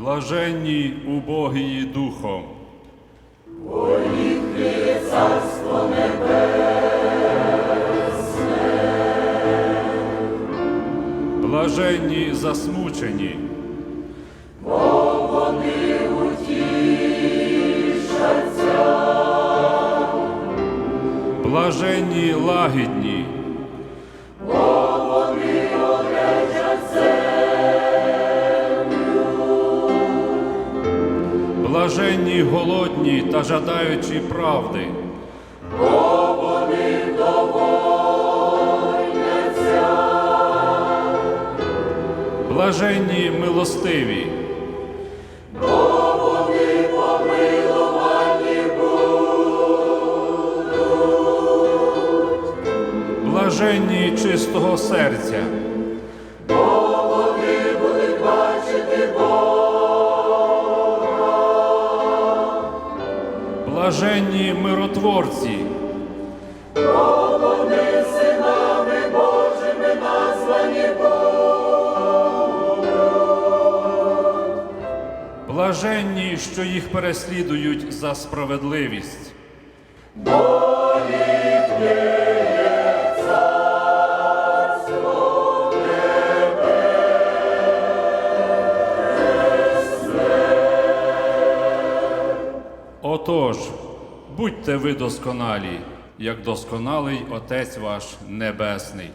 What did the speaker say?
блаженні убогії духом. Бо є царство небесне. Блаженні засмучені. Бо вони утішаться. Блаженні лагідні. Блаженні голодні та жадаючі правди. Блаженні милостиві. Блаженні чистого серця. Блаженні миротворці. Блаженні, що їх переслідують за справедливість. Отож, будьте ви досконалі, як досконалий Отець ваш Небесний.